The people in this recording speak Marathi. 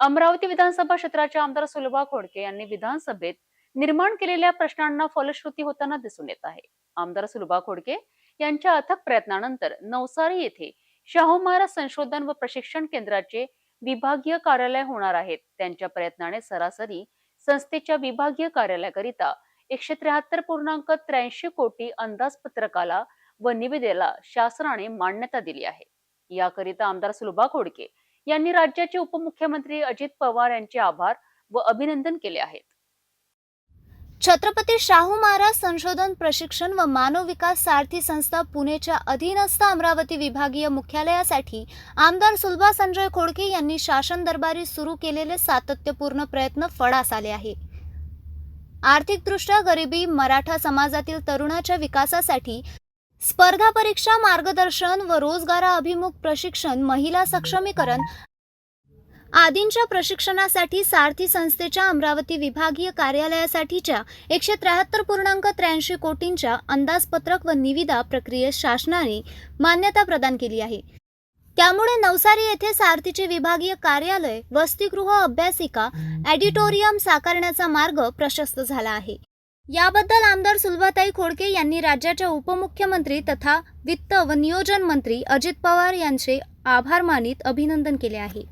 अमरावती विधानसभा क्षेत्राचे आमदार सुलभा खोडके यांनी विधानसभेत निर्माण केलेल्या प्रश्नांना फलश्रुती होताना दिसून येत आहे. आमदार सुलभा खोडके यांच्या अथक प्रयत्नानंतर नवसारी येथे शाहू महाराज संशोधन व प्रशिक्षण केंद्राचे विभागीय कार्यालय होणार आहेत. त्यांच्या प्रयत्नाने सरासरी संस्थेच्या विभागीय कार्यालयाकरिता एकशे त्र्याहत्तर पूर्णांक त्र्याऐंशी कोटी अंदाजपत्रकाला व निविदेला शासनाने मान्यता दिली आहे. याकरिता आमदार सुलभा खोडके यांनी राज्याचे उपमुख्यमंत्री अजित पवार यांचे आभार व अभिनंदन केले आहेत. छत्रपती शाहू महाराज संशोधन प्रशिक्षण व मानव विकास सारथी संस्था पुणेच्या अधीनस्थ अमरावती विभागीय मुख्यालयासाठी आमदार सुलभा संजय खोडके यांनी शासन दरबारी सुरू केलेले सातत्यपूर्ण प्रयत्न फळास आले आहे. आर्थिकदृष्ट्या गरिबी मराठा समाजातील तरुणाच्या विकासासाठी स्पर्धा परीक्षा मार्गदर्शन व रोजगाराभिमुख प्रशिक्षण महिला सक्षमीकरण आदींच्या प्रशिक्षणासाठी सारथी संस्थेच्या अमरावती विभागीय कार्यालयासाठीच्या एकशे त्र्याहत्तर पूर्णांक त्र्याऐंशी कोटींच्या अंदाजपत्रक व निविदा प्रक्रियेस शासनाने मान्यता प्रदान केली आहे. त्यामुळे नवसारी येथे सारथीचे विभागीय कार्यालय वसतिगृह अभ्यासिका ॲडिटोरियम साकारण्याचा मार्ग प्रशस्त झाला आहे. याबद्दल आमदार सुलभाताई खोडके यांनी राज्याच्या उपमुख्यमंत्री तथा वित्त व नियोजन मंत्री अजित पवार यांचे आभार मानित अभिनंदन केले आहे.